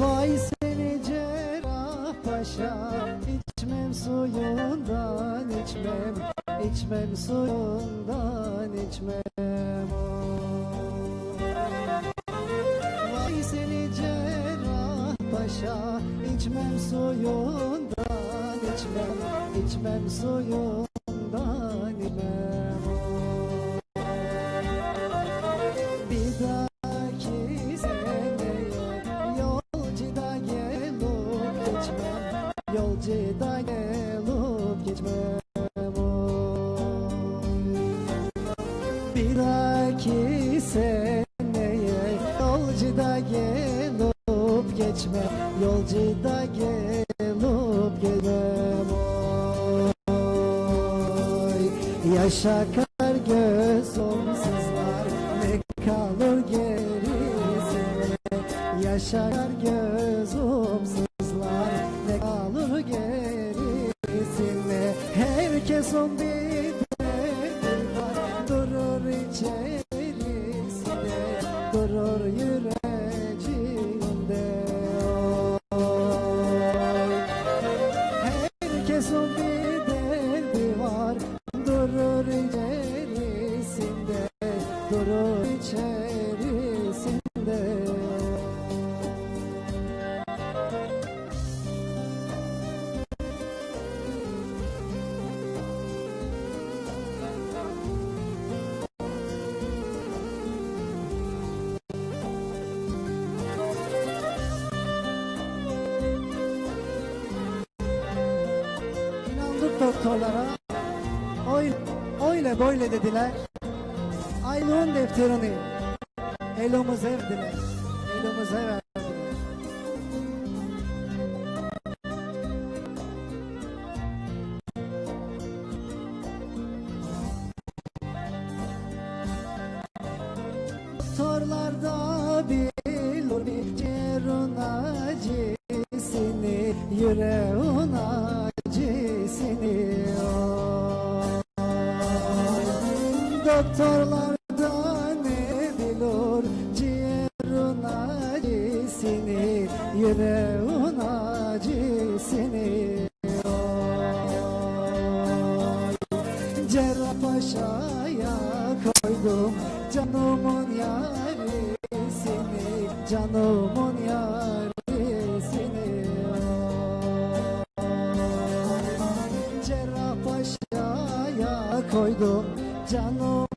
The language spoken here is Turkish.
Vay seni cerrah paşa içmem suyundan içmem içmem suyundan içmem. Vay seni cerrah paşa içmem suyundan içmem içmem suyundan Bir dahaki seneye yolcu gelip geçmem Yolcu gelip geçmem oy Yaşa kar göz onsuzlar ne kalır gerisine? Yaşar göz umsuzlar ne kalır gerisine? Herkes on bir Durur yüreğinde doktorlara. Öyle, öyle böyle dediler. Aylığın defterini elimize verdiler. Elimize verdiler. Doktorlar da bilir bir cerun acısını Yüreğin Doktorlar da ne bilir ciğerin acısını Yüreğin acısını. Cerrahpaşa'ya koydum canımın yarisini Canımın yarisini Cerrahpaşa'ya koydum canım